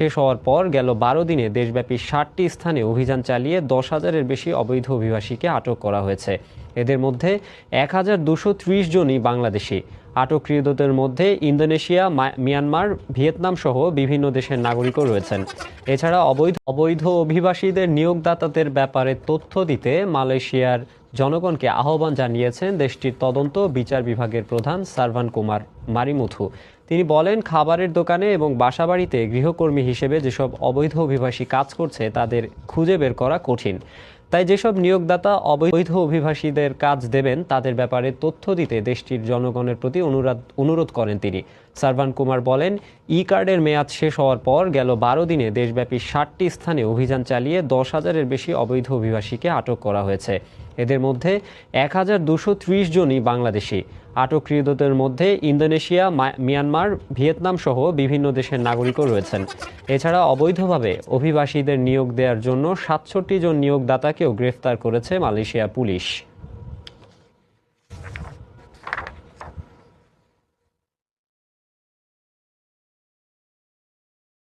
শেষ হওয়ার পর গেল বারো দিনে দেশব্যাপী ষাটটি স্থানে অভিযান চালিয়ে দশ হাজারের বেশি অবৈধ অভিবাসীকে আটক করা হয়েছে। এদের মধ্যে এক হাজার দুশো ত্রিশ জনই বাংলাদেশি। আটককৃতদের মধ্যে ইন্দোনেশিয়া মিয়ানমার, ভিয়েতনাম সহ বিভিন্ন দেশের নাগরিকও রয়েছেন। এছাড়া অবৈধ অবৈধ অভিবাসীদের নিয়োগদাতাদের ব্যাপারে তথ্য দিতে মালয়েশিয়ার জনগণকে আহ্বান জানিয়েছেন দেশটির তদন্ত বিচার বিভাগের প্রধান সারভান কুমার মারিমুথু। তিনি বলেন, খাবারের দোকানে এবং বাসাবাড়িতে গৃহকর্মী হিসেবে যেসব অবৈধ অভিবাসী কাজ করছে, তাদের খুঁজে বের করা কঠিন। তাই যেসব নিয়োগদাতা অবৈধ অভিবাসীদের কাজ দেবেন, তাদের ব্যাপারে তথ্য দিতে দেশটির জনগণের প্রতি অনুরোধ অনুরোধ করেন তিনি। সারভান কুমার বলেন, ই কার্ডের মেয়াদ শেষ হওয়ার পর গেল বারো দিনে দেশব্যাপী ষাটটি স্থানে অভিযান চালিয়ে দশ হাজারের বেশি অবৈধ অভিবাসীকে আটক করা হয়েছে। এদের মধ্যে এক হাজার দুশো ত্রিশ জনই বাংলাদেশি। আটককৃতদের মধ্যে ইন্দোনেশিয়া মিয়ানমার, ভিয়েতনাম সহ বিভিন্ন দেশের নাগরিকও রয়েছেন। এছাড়া অবৈধভাবে অভিবাসীদের নিয়োগ দেওয়ার জন্য সাতষট্টি জন নিয়োগদাতাকেও গ্রেফতার করেছে মালয়েশিয়া পুলিশ।